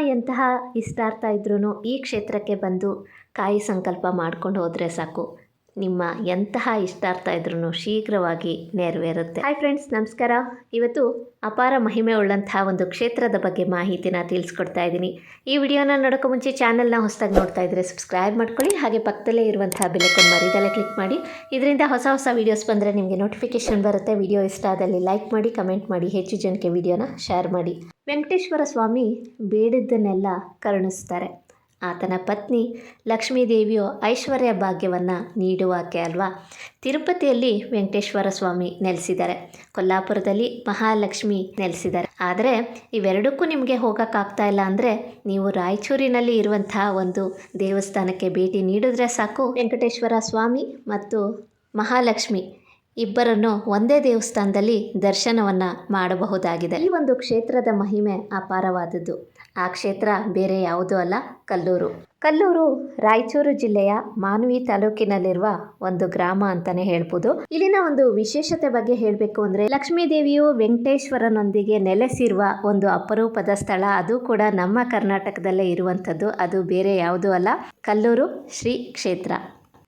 ಎಂತಹ ಇಷ್ಟಾರ್ಥ ಇದ್ರೂ ಈ ಕ್ಷೇತ್ರಕ್ಕೆ ಬಂದು ಕಾಯಿ ಸಂಕಲ್ಪ ಮಾಡ್ಕೊಂಡು ಹೋದರೆ ಸಾಕು. ನಿಮ್ಮ ಎಂತಹ ಇಷ್ಟಾರ್ಥ ಇದ್ರೂ ಶೀಘ್ರವಾಗಿ ನೆರವೇರುತ್ತೆ. ಹಾಯ್ ಫ್ರೆಂಡ್ಸ್ ನಮಸ್ಕಾರ. ಇವತ್ತು ಅಪಾರ ಮಹಿಮೆ ಉಳ್ಳಂತಹ ಒಂದು ಕ್ಷೇತ್ರದ ಬಗ್ಗೆ ಮಾಹಿತಿನ ತಿಳಿಸ್ಕೊಡ್ತಾ ಇದ್ದೀನಿ. ಈ ವಿಡಿಯೋನ ನೋಡೋಕೆ ಮುಂಚೆ ಚಾನಲ್ನ ಹೊಸದಾಗಿ ನೋಡ್ತಾ ಇದ್ದರೆ ಸಬ್ಸ್ಕ್ರೈಬ್ ಮಾಡ್ಕೊಳ್ಳಿ, ಹಾಗೆ ಪಕ್ಕದಲ್ಲೇ ಇರುವಂತಹ ಬೆಲೆಕೊಂಡು ಮರಿದಲ್ಲೇ ಕ್ಲಿಕ್ ಮಾಡಿ. ಇದರಿಂದ ಹೊಸ ಹೊಸ ವೀಡಿಯೋಸ್ ಬಂದರೆ ನಿಮಗೆ ನೋಟಿಫಿಕೇಶನ್ ಬರುತ್ತೆ. ವಿಡಿಯೋ ಇಷ್ಟ ಆದಲ್ಲಿ ಲೈಕ್ ಮಾಡಿ ಕಮೆಂಟ್ ಮಾಡಿ, ಹೆಚ್ಚು ಜನಕ್ಕೆ ವಿಡಿಯೋನ ಶೇರ್ ಮಾಡಿ. ವೆಂಕಟೇಶ್ವರ ಸ್ವಾಮಿ ಬೇಡಿದ್ದನ್ನೆಲ್ಲ ಕರುಣಿಸ್ತಾರೆ. ಆತನ ಪತ್ನಿ ಲಕ್ಷ್ಮೀದೇವಿಯು ಐಶ್ವರ್ಯ ಭಾಗ್ಯವನ್ನು ನೀಡುವಾಕೆ ಅಲ್ವಾ? ತಿರುಪತಿಯಲ್ಲಿ ವೆಂಕಟೇಶ್ವರ ಸ್ವಾಮಿ ನೆಲೆಸಿದ್ದಾರೆ. ಕೊಲ್ಲಾಪುರದಲ್ಲಿ ಮಹಾಲಕ್ಷ್ಮಿ ನೆಲೆಸಿದ್ದಾರೆ. ಆದರೆ ಇವೆರಡಕ್ಕೂ ನಿಮಗೆ ಹೋಗೋಕ್ಕಾಗ್ತಾ ಇಲ್ಲ ಅಂದರೆ ನೀವು ರಾಯಚೂರಿನಲ್ಲಿ ಇರುವಂತಹ ಒಂದು ದೇವಸ್ಥಾನಕ್ಕೆ ಭೇಟಿ ನೀಡಿದ್ರೆ ಸಾಕು. ವೆಂಕಟೇಶ್ವರ ಸ್ವಾಮಿ ಮತ್ತು ಮಹಾಲಕ್ಷ್ಮಿ. ಇಬ್ಬರನ್ನು ಒಂದೇ ದೇವಸ್ಥಾನದಲ್ಲಿ ದರ್ಶನವನ್ನು ಮಾಡಬಹುದಾಗಿದೆ. ಈ ಒಂದು ಕ್ಷೇತ್ರದ ಮಹಿಮೆ ಅಪಾರವಾದದ್ದು. ಆ ಕ್ಷೇತ್ರ ಬೇರೆ ಯಾವುದೂ ಅಲ್ಲ, ಕಲ್ಲೂರು. ಕಲ್ಲೂರು ರಾಯಚೂರು ಜಿಲ್ಲೆಯ ಮಾನ್ವಿ ತಾಲೂಕಿನಲ್ಲಿರುವ ಒಂದು ಗ್ರಾಮ ಅಂತಾನೆ ಹೇಳ್ಬೋದು. ಇಲ್ಲಿನ ಒಂದು ವಿಶೇಷತೆ ಬಗ್ಗೆ ಹೇಳಬೇಕು ಅಂದರೆ ಲಕ್ಷ್ಮೀ ದೇವಿಯು ವೆಂಕಟೇಶ್ವರನೊಂದಿಗೆ ನೆಲೆಸಿರುವ ಒಂದು ಅಪರೂಪದ ಸ್ಥಳ. ಅದು ಕೂಡ ನಮ್ಮ ಕರ್ನಾಟಕದಲ್ಲೇ ಇರುವಂಥದ್ದು. ಅದು ಬೇರೆ ಯಾವುದೂ ಅಲ್ಲ. ಕಲ್ಲೂರು ಶ್ರೀ ಕ್ಷೇತ್ರ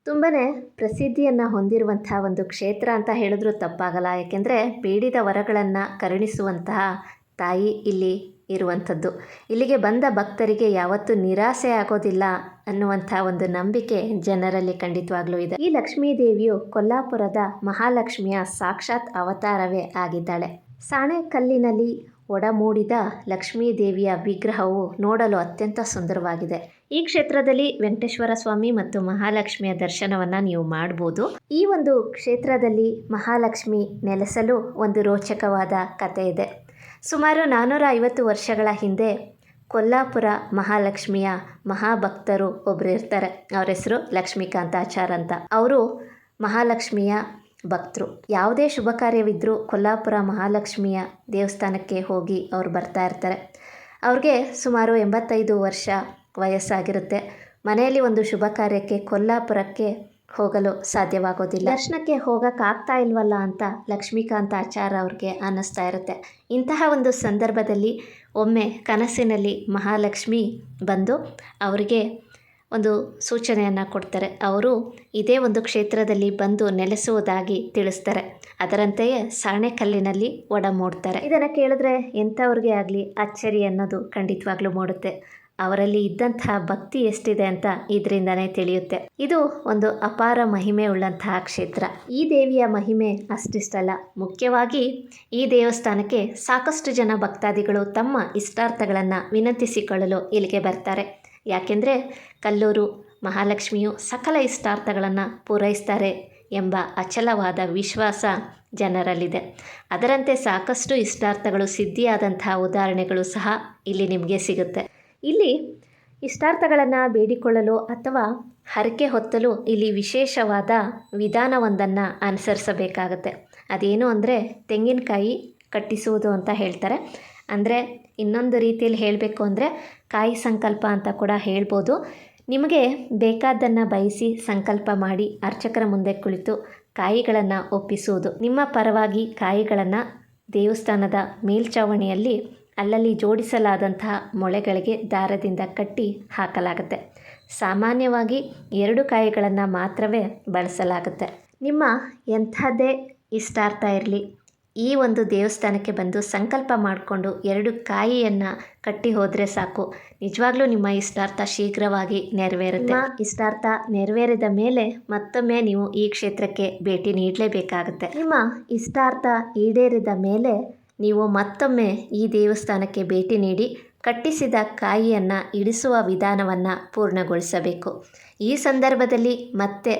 ತುಂಬನೇ ಪ್ರಸಿದ್ಧಿಯನ್ನು ಹೊಂದಿರುವಂತಹ ಒಂದು ಕ್ಷೇತ್ರ ಅಂತ ಹೇಳಿದ್ರೂ ತಪ್ಪಾಗಲ್ಲ. ಯಾಕೆಂದರೆ ಬೇಡಿದ ವರಗಳನ್ನು ಕರುಣಿಸುವಂತಹ ತಾಯಿ ಇಲ್ಲಿ ಇರುವಂಥದ್ದು. ಇಲ್ಲಿಗೆ ಬಂದ ಭಕ್ತರಿಗೆ ಯಾವತ್ತೂ ನಿರಾಸೆ ಆಗೋದಿಲ್ಲ ಅನ್ನುವಂಥ ಒಂದು ನಂಬಿಕೆ ಜನರಲ್ಲಿ ಖಂಡಿತವಾಗ್ಲೂ ಇದೆ. ಈ ಲಕ್ಷ್ಮೀ ದೇವಿಯು ಕೊಲ್ಲಾಪುರದ ಮಹಾಲಕ್ಷ್ಮಿಯ ಸಾಕ್ಷಾತ್ ಅವತಾರವೇ ಆಗಿದ್ದಾಳೆ. ಸಾಣೆ ಕಲ್ಲಿನಲ್ಲಿ ಒಡಮೂಡಿದ ಲಕ್ಷ್ಮೀ ದೇವಿಯ ವಿಗ್ರಹವು ನೋಡಲು ಅತ್ಯಂತ ಸುಂದರವಾಗಿದೆ. ಈ ಕ್ಷೇತ್ರದಲ್ಲಿ ವೆಂಕಟೇಶ್ವರ ಸ್ವಾಮಿ ಮತ್ತು ಮಹಾಲಕ್ಷ್ಮಿಯ ದರ್ಶನವನ್ನು ನೀವು ಮಾಡಬಹುದು ಈ ಒಂದು ಕ್ಷೇತ್ರದಲ್ಲಿ ಮಹಾಲಕ್ಷ್ಮಿ ನೆಲೆಸಲು ಒಂದು ರೋಚಕವಾದ ಕಥೆ ಇದೆ. ಸುಮಾರು ನಾನ್ನೂರ ಐವತ್ತು ವರ್ಷಗಳ ಹಿಂದೆ ಕೊಲ್ಲಾಪುರ ಮಹಾಲಕ್ಷ್ಮಿಯ ಮಹಾಭಕ್ತರು ಒಬ್ಬರು ಇರ್ತಾರೆ. ಅವ್ರ ಹೆಸರು ಲಕ್ಷ್ಮೀಕಾಂತಾಚಾರ್ ಅಂತ. ಅವರು ಮಹಾಲಕ್ಷ್ಮಿಯ ಭಕ್ತರು. ಯಾವುದೇ ಶುಭ ಕಾರ್ಯವಿದ್ದರೂ ಕೊಲ್ಲಾಪುರ ಮಹಾಲಕ್ಷ್ಮಿಯ ದೇವಸ್ಥಾನಕ್ಕೆ ಹೋಗಿ ಅವರು ಬರ್ತಾ ಇರ್ತಾರೆ. ಅವ್ರಿಗೆ ಸುಮಾರು ಎಂಬತ್ತೈದು ವರ್ಷ ವಯಸ್ಸಾಗಿರುತ್ತೆ. ಮನೆಯಲ್ಲಿ ಒಂದು ಶುಭ ಕಾರ್ಯಕ್ಕೆ ಕೊಲ್ಲಾಪುರಕ್ಕೆ ಹೋಗಲು ಸಾಧ್ಯವಾಗೋದಿಲ್ಲ. ದರ್ಶನಕ್ಕೆ ಹೋಗೋಕ್ಕಾಗ್ತಾ ಇಲ್ವಲ್ಲ ಅಂತ ಲಕ್ಷ್ಮೀಕಾಂತ ಆಚಾರ ಅವ್ರಿಗೆ ಅನ್ನಿಸ್ತಾ ಇರುತ್ತೆ. ಇಂತಹ ಒಂದು ಸಂದರ್ಭದಲ್ಲಿ ಒಮ್ಮೆ ಕನಸಿನಲ್ಲಿ ಮಹಾಲಕ್ಷ್ಮಿ ಬಂದು ಅವರಿಗೆ ಒಂದು ಸೂಚನೆಯನ್ನು ಕೊಡ್ತಾರೆ. ಅವರು ಇದೇ ಒಂದು ಕ್ಷೇತ್ರದಲ್ಲಿ ಬಂದು ನೆಲೆಸುವುದಾಗಿ ತಿಳಿಸ್ತಾರೆ. ಅದರಂತೆಯೇ ಸಾಣೆಕಲ್ಲಿನಲ್ಲಿ ಒಡಮೂಡ್ತಾರೆ ಇದನ್ನು ಕೇಳಿದ್ರೆ ಎಂಥವ್ರಿಗೆ ಆಗಲಿ ಅಚ್ಚರಿ ಅನ್ನೋದು ಖಂಡಿತವಾಗ್ಲೂ ಮೂಡುತ್ತೆ. ಅವರಲ್ಲಿ ಇದ್ದಂತಹ ಭಕ್ತಿ ಎಷ್ಟಿದೆ ಅಂತ ಇದರಿಂದನೇ ತಿಳಿಯುತ್ತೆ. ಇದು ಒಂದು ಅಪಾರ ಮಹಿಮೆ ಉಳ್ಳಂತಹ ಕ್ಷೇತ್ರ. ಈ ದೇವಿಯ ಮಹಿಮೆ ಅಷ್ಟಿಷ್ಟಲ್ಲ. ಮುಖ್ಯವಾಗಿ ಈ ದೇವಸ್ಥಾನಕ್ಕೆ ಸಾಕಷ್ಟು ಜನ ಭಕ್ತಾದಿಗಳು ತಮ್ಮ ಇಷ್ಟಾರ್ಥಗಳನ್ನು ವಿನಂತಿಸಿಕೊಳ್ಳಲು ಇಲ್ಲಿಗೆ ಬರ್ತಾರೆ. ಯಾಕೆಂದರೆ ಕಲ್ಲೂರು ಮಹಾಲಕ್ಷ್ಮಿಯು ಸಕಲ ಇಷ್ಟಾರ್ಥಗಳನ್ನು ಪೂರೈಸ್ತಾರೆ ಎಂಬ ಅಚಲವಾದ ವಿಶ್ವಾಸ ಜನರಲ್ಲಿದೆ. ಅದರಂತೆ ಸಾಕಷ್ಟು ಇಷ್ಟಾರ್ಥಗಳು ಸಿದ್ಧಿಯಾದಂತಹ ಉದಾಹರಣೆಗಳು ಸಹ ಇಲ್ಲಿ ನಿಮಗೆ ಸಿಗುತ್ತೆ. ಇಲ್ಲಿ ಇಷ್ಟಾರ್ಥಗಳನ್ನು ಬೇಡಿಕೊಳ್ಳಲು ಅಥವಾ ಹರಕೆ ಹೊತ್ತಲು ಇಲ್ಲಿ ವಿಶೇಷವಾದ ವಿಧಾನವೊಂದನ್ನು ಅನುಸರಿಸಬೇಕಾಗತ್ತೆ. ಅದೇನು ಅಂದರೆ ತೆಂಗಿನಕಾಯಿ ಕಟ್ಟಿಸುವುದು ಅಂತ ಹೇಳ್ತಾರೆ. ಅಂದರೆ ಇನ್ನೊಂದು ರೀತಿಯಲ್ಲಿ ಹೇಳಬೇಕು ಅಂದರೆ ಕಾಯಿ ಸಂಕಲ್ಪ ಅಂತ ಕೂಡ ಹೇಳ್ಬೋದು. ನಿಮಗೆ ಬೇಕಾದ್ದನ್ನು ಬಯಸಿ ಸಂಕಲ್ಪ ಮಾಡಿ ಅರ್ಚಕರ ಮುಂದೆ ಕುಳಿತು ಕಾಯಿಗಳನ್ನು ಒಪ್ಪಿಸುವುದು. ನಿಮ್ಮ ಪರವಾಗಿ ಕಾಯಿಗಳನ್ನು ದೇವಸ್ಥಾನದ ಮೇಲ್ಛಾವಣಿಯಲ್ಲಿ ಅಲ್ಲಲ್ಲಿ ಜೋಡಿಸಲಾದಂತಹ ಮೊಳೆಗಳಿಗೆ ದಾರದಿಂದ ಕಟ್ಟಿ ಹಾಕಲಾಗುತ್ತೆ. ಸಾಮಾನ್ಯವಾಗಿ ಎರಡು ಕಾಯಿಗಳನ್ನು ಮಾತ್ರವೇ ಬಳಸಲಾಗುತ್ತೆ. ನಿಮ್ಮ ಎಂಥದ್ದೇ ಇಷ್ಟಾರ್ಥ ಇರಲಿ. ಈ ಒಂದು ದೇವಸ್ಥಾನಕ್ಕೆ ಬಂದು ಸಂಕಲ್ಪ ಮಾಡಿಕೊಂಡು ಎರಡು ಕಾಯಿಯನ್ನು ಕಟ್ಟಿ ಹೋದರೆ ಸಾಕು. ನಿಜವಾಗ್ಲೂ ನಿಮ್ಮ ಇಷ್ಟಾರ್ಥ ಶೀಘ್ರವಾಗಿ ನೆರವೇರುತ್ತೆ. ಇಷ್ಟಾರ್ಥ ನೆರವೇರಿದ ಮೇಲೆ ಮತ್ತೊಮ್ಮೆ ನೀವು ಈ ಕ್ಷೇತ್ರಕ್ಕೆ ಭೇಟಿ ನೀಡಲೇಬೇಕಾಗುತ್ತೆ. ನಿಮ್ಮ ಇಷ್ಟಾರ್ಥ ಈಡೇರಿದ ಮೇಲೆ ನೀವು ಮತ್ತೊಮ್ಮೆ ಈ ದೇವಸ್ಥಾನಕ್ಕೆ ಭೇಟಿ ನೀಡಿ ಕಟ್ಟಿಸಿದ ಕಾಯಿಯನ್ನು ಇಡಿಸುವ ವಿಧಾನವನ್ನು ಪೂರ್ಣಗೊಳಿಸಬೇಕು. ಈ ಸಂದರ್ಭದಲ್ಲಿ ಮತ್ತೆ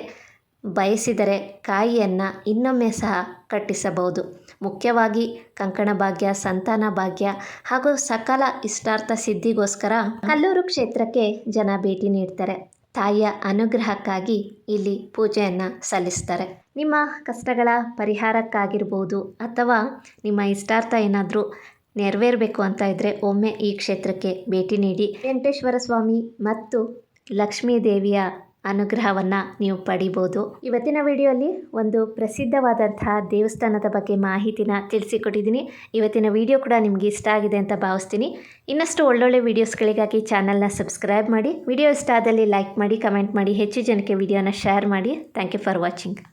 ಬಯಸಿದರೆ ಕಾಯಿಯನ್ನು ಇನ್ನೊಮ್ಮೆ ಸಹ ಕಟ್ಟಿಸಬಹುದು. ಮುಖ್ಯವಾಗಿ ಕಂಕಣ ಭಾಗ್ಯ, ಸಂತಾನ ಭಾಗ್ಯ ಹಾಗೂ ಸಕಲ ಇಷ್ಟಾರ್ಥ ಸಿದ್ಧಿಗೋಸ್ಕರ ಕಲ್ಲೂರು ಕ್ಷೇತ್ರಕ್ಕೆ ಜನ ಭೇಟಿ ನೀಡ್ತಾರೆ. ತಾಯಿಯ ಅನುಗ್ರಹಕ್ಕಾಗಿ ಇಲ್ಲಿ ಪೂಜೆಯನ್ನು ಸಲ್ಲಿಸ್ತಾರೆ. ನಿಮ್ಮ ಕಷ್ಟಗಳ ಪರಿಹಾರಕ್ಕಾಗಿರ್ಬೋದು ಅಥವಾ ನಿಮ್ಮ ಇಷ್ಟಾರ್ಥ ಏನಾದರೂ ನೆರವೇರಬೇಕು ಅಂತ ಇದ್ದರೆ ಒಮ್ಮೆ ಈ ಕ್ಷೇತ್ರಕ್ಕೆ ಭೇಟಿ ನೀಡಿ. ವೆಂಕಟೇಶ್ವರ ಸ್ವಾಮಿ ಮತ್ತು ಲಕ್ಷ್ಮೀ ದೇವಿಯ ಅನುಗ್ರಹವನ್ನು ನೀವು ಪಡಿಬೋದು. ಇವತ್ತಿನ ವಿಡಿಯೋಲಿ ಒಂದು ಪ್ರಸಿದ್ಧವಾದಂತಹ ದೇವಸ್ಥಾನದ ಬಗ್ಗೆ ಮಾಹಿತಿನ ತಿಳಿಸಿಕೊಟ್ಟಿದ್ದೀನಿ. ಇವತ್ತಿನ ವಿಡಿಯೋ ಕೂಡ ನಿಮಗೆ ಇಷ್ಟ ಆಗಿದೆ ಅಂತ ಭಾವಿಸ್ತೀನಿ. ಇನ್ನಷ್ಟು ಒಳ್ಳೊಳ್ಳೆ ವೀಡಿಯೋಸ್ಗಳಿಗಾಗಿ ಚಾನಲ್ನ ಸಬ್ಸ್ಕ್ರೈಬ್ ಮಾಡಿ. ವಿಡಿಯೋ ಇಷ್ಟ ಆದಲ್ಲಿ ಲೈಕ್ ಮಾಡಿ, ಕಮೆಂಟ್ ಮಾಡಿ, ಹೆಚ್ಚು ಜನಕ್ಕೆ ವಿಡಿಯೋನ ಶೇರ್ ಮಾಡಿ. Thank you for watching.